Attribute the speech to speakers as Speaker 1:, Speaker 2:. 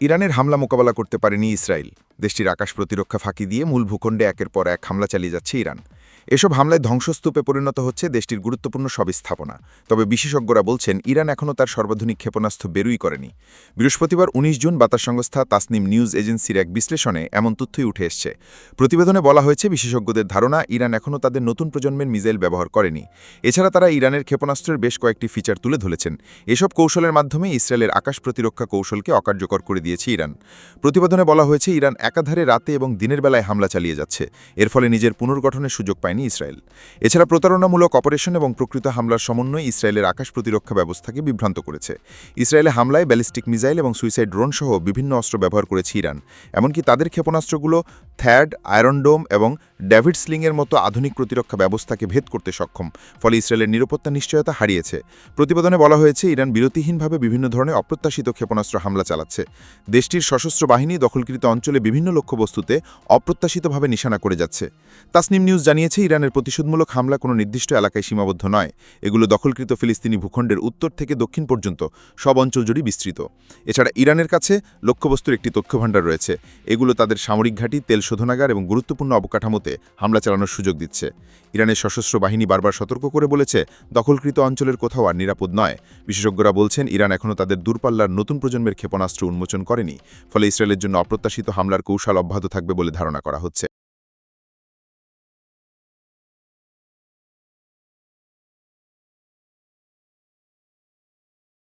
Speaker 1: ইরানের হামলা মোকাবেলা করতে পারেনি ইসরায়েল। দেশটির আকাশ প্রতিরক্ষা ফাঁকি দিয়ে মূল ভূখণ্ডে একের পর এক হামলা চালিয়ে যাচ্ছে ইরান। এসব হামলায় ধ্বংসস্তূপে পরিণত হচ্ছে দেশটির গুরুত্বপূর্ণ সব স্থাপনা। তবে বিশেষজ্ঞরা বলছেন, ইরান এখনও তার সর্বাধুনিক ক্ষেপণাস্ত্র বেরুই করেনি। বৃহস্পতিবার ১৯ জুন বার্তা সংস্থা তাসনিম নিউজ এজেন্সির এক বিশ্লেষণে এমন তথ্যই উঠে এসছে। প্রতিবেদনে বলা হয়েছে, বিশেষজ্ঞদের ধারণা, ইরান এখনও তাদের নতুন প্রজন্মের মিসাইল ব্যবহার করেনি। এছাড়া তারা ইরানের ক্ষেপণাস্ত্রের বেশ কয়েকটি ফিচার তুলে ধরেছেন। এসব কৌশলের মাধ্যমে ইসরায়েলের আকাশ প্রতিরক্ষা কৌশলকে অকার্যকর করে দিয়েছে ইরান। প্রতিবেদনে বলা হয়েছে, ইরান একাধারে রাতে এবং দিনের বেলায় হামলা চালিয়ে যাচ্ছে। এর ফলে নিজের পুনর্গঠনের সুযোগ পায়নি। ইসরায়েল। এছাড়া প্রতারণামূলক অপারেশন এবং প্রকৃত হামলার সমন্বয় ইসরায়েলের আকাশ প্রতিরক্ষা ব্যবস্থাকে বিভ্রান্ত করেছে। ইসরায়েলে হামলায় ব্যালিস্টিক মিসাইল এবং সুইসাইড ড্রোন সহ বিভিন্ন অস্ত্র ব্যবহার করেছে ইরান। এমনকি তাদের ক্ষেপণাস্ত্রগুলো থ্যাড আয়রনডোম এবং ড্যাভিড স্লিংয়ের মতো আধুনিক প্রতিরক্ষা ব্যবস্থাকে ভেদ করতে সক্ষম, ফলে ইসরায়েলের নিরাপত্তা নিশ্চয়তা হারিয়েছে। প্রতিবেদনে বলা হয়েছে, ইরান বিরতিহীনভাবে বিভিন্ন ধরনের অপ্রত্যাশিত ক্ষেপণাস্ত্র হামলা চালাচ্ছে। দেশটির সশস্ত্র বাহিনী দখলকৃত অঞ্চলে বিভিন্ন লক্ষ্যবস্তুতে অপ্রত্যাশিতভাবে নিশানা করে যাচ্ছে। তাসনিম নিউজ জানিয়েছে ইরানের প্রতিশোধমূলক হামলা কোনো নির্দিষ্ট এলাকায় সীমাবদ্ধ নয়। এগুলো দখলকৃত ফিলিস্তিনি ভূখণ্ডের উত্তর থেকে দক্ষিণ পর্যন্ত সব অঞ্চল জুড়ে বিস্তৃত। এছাড়া ইরানের কাছে লক্ষ্যবস্তুর একটি তথ্যভাণ্ডার রয়েছে। এগুলো তাদের সামরিক ঘাঁটি, তেল শোধনাগার এবং গুরুত্বপূর্ণ অবকাঠামোতে হামলা চালানোর সুযোগ দিচ্ছে। ইরানের সশস্ত্র বাহিনী বারবার সতর্ক করে বলেছে, দখলকৃত অঞ্চলের কোথাও আর নিরাপদ নয়। বিশেষজ্ঞরা বলছেন, ইরান এখনও তাদের দূরপাল্লার নতুন প্রজন্মের ক্ষেপণাস্ত্র উন্মোচন করেনি। ফলে ইসরায়েলের জন্য অপ্রত্যাশিত হামলার কৌশল অব্যাহত থাকবে বলে ধারণা করা হচ্ছে।